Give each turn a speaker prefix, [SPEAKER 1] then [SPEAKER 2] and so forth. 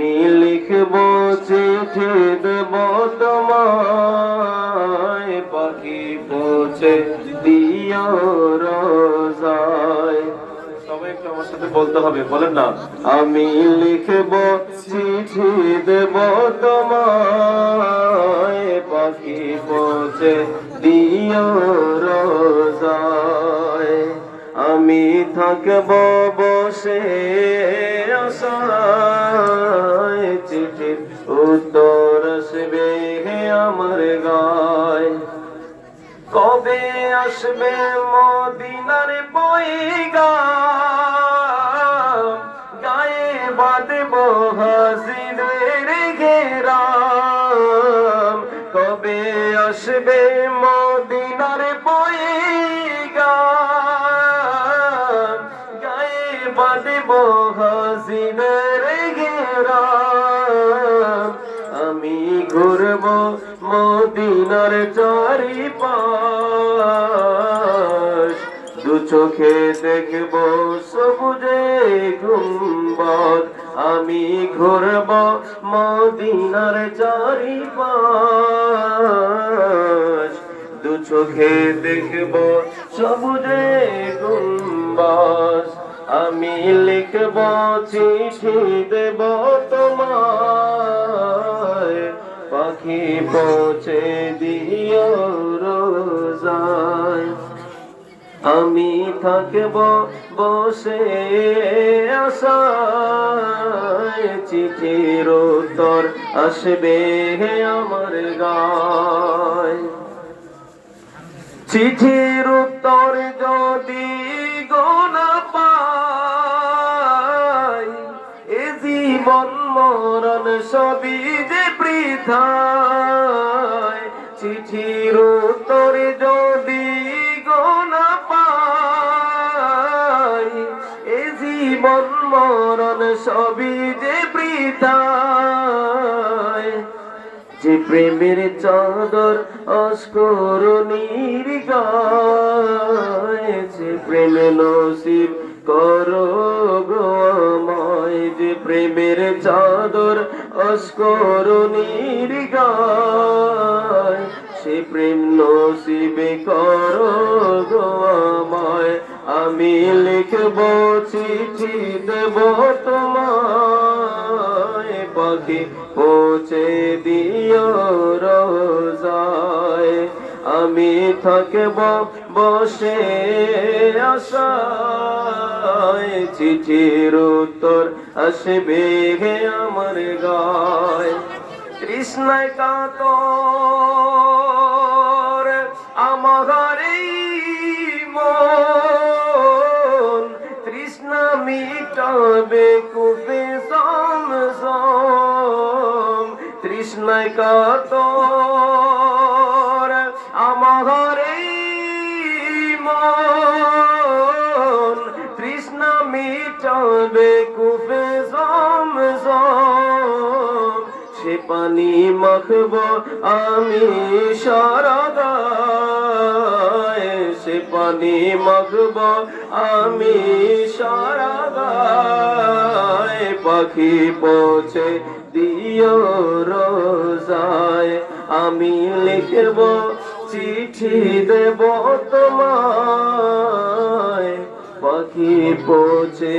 [SPEAKER 1] আমি লিখব চিঠি দেব তোমায়। পাখি পৌঁছে দিও রোজায়। সবাই একটু আমার সাথে বলতে হবে বলেন না। আমি লিখব চিঠি দেব তোমায়। পাখি পৌঁছে দিও রোজায়। আমি থাকব বসে উত্তর আসবে হে আমার গায়। কবে আসবে মদিনার বইগা গায়ে বাঁধব হাজিরের ঘেরাম। কবে আসবে মদিনার বইগা গায়ে বাঁধব ঘেরাম। আমি ঘুরব মদিনার চারি পাশ দু চোখে দেখব সবুজে গুম্বদ। আমি ঘুরব মদিনার চারি পাশ দু চোখে দেখব সবুজে গুম্বাস আমি লিখব চিঠি দেব তোমায় পাখি পৌঁছে দিও রোজায়। আমি থাকব বসে আশায়। চিঠির উত্তর আসবে হে আমার গায়। চিঠির উত্তর যদি গোনা পাই, এ জীবন মরণ সবই যে বৃথায় চিঠির উত্তর যদি গোনা পাই, এ জীবন মরণ সবই যে যে প্রেমের চাদর অস্করণীর গায়, যে প্রেমে নসিব করো গো আমায় যে প্রেমের চাদর অস্করণীর গায় সে প্রেম নসিবে করো গো আমায়। আমি লিখব চিঠি দেব তোমায়, পাখি পৌঁছে দিও রোজায় আমি থাকব বসে আশায়। চিঠির উত্তর আসবে হে আমার গায়। কৃষ্ণায় কাতর এই মন। তৃষ্ণা মিটাবে কুপে সমসম। তৃষ্ণায় কাতর মিটাবে কুপে সমসম সে পানি মাখব আমি সারাগায়। সে পানি মাখব আমি সারাগায়। পাখি পৌঁছে দিও রোজায়। আমি লিখব, চিঠি দেব তোমায় পৌঁছে